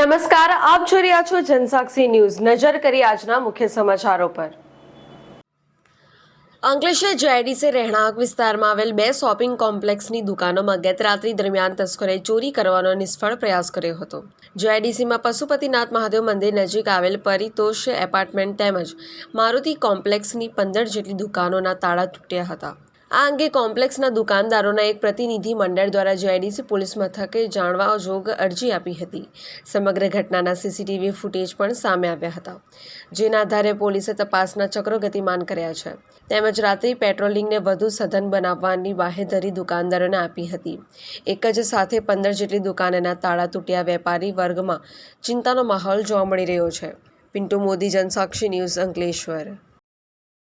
નમસ્કાર, આપ જોઈ રહ્યા છો જનસાક્ષી ન્યૂઝ. નજર કરી આજના મુખ્ય સમાચારો પર. અંકલેશ્વર જેઆઈડીસી રહેણાંક વિસ્તારમાં આવેલ બે શોપિંગ કોમ્પ્લેક્સની દુકાનોમાં ગત રાત્રિ દરમિયાન તસ્કરે ચોરી કરવાનો નિષ્ફળ પ્રયાસ કર્યો હતો. જેઆઈડીસીમાં પશુપતિનાથ મહાદેવ મંદિર નજીક આવેલ પરિતોષ એપાર્ટમેન્ટ તેમજ મારુતિ કોમ્પ્લેક્સની પંદર જેટલી દુકાનોના તાળા તૂટ્યા હતા. આ અંગે કોમ્પ્લેક્સના દુકાનદારોના એક પ્રતિનિધિ મંડળ દ્વારા જીઆઈડીસી પોલીસ મથકે જાણવા જોગ અરજી આપી હતી. સમગ્ર ઘટનાના સીસીટીવી ફૂટેજ પણ સામે આવ્યા હતા, જેના આધારે પોલીસે તપાસના ચક્રો ગતિમાન કર્યા છે. તેમજ રાત્રિ પેટ્રોલિંગને વધુ સઘન બનાવવાની બાહેધરી દુકાનદારોને આપી હતી. એક જ સાથે પંદર જેટલી દુકાનના તાળા તૂટ્યા વેપારી વર્ગમાં ચિંતાનો માહોલ જોવા મળી રહ્યો છે. પિન્ટુ મોદી, જનસાક્ષી ન્યૂઝ અંકલેશ્વર.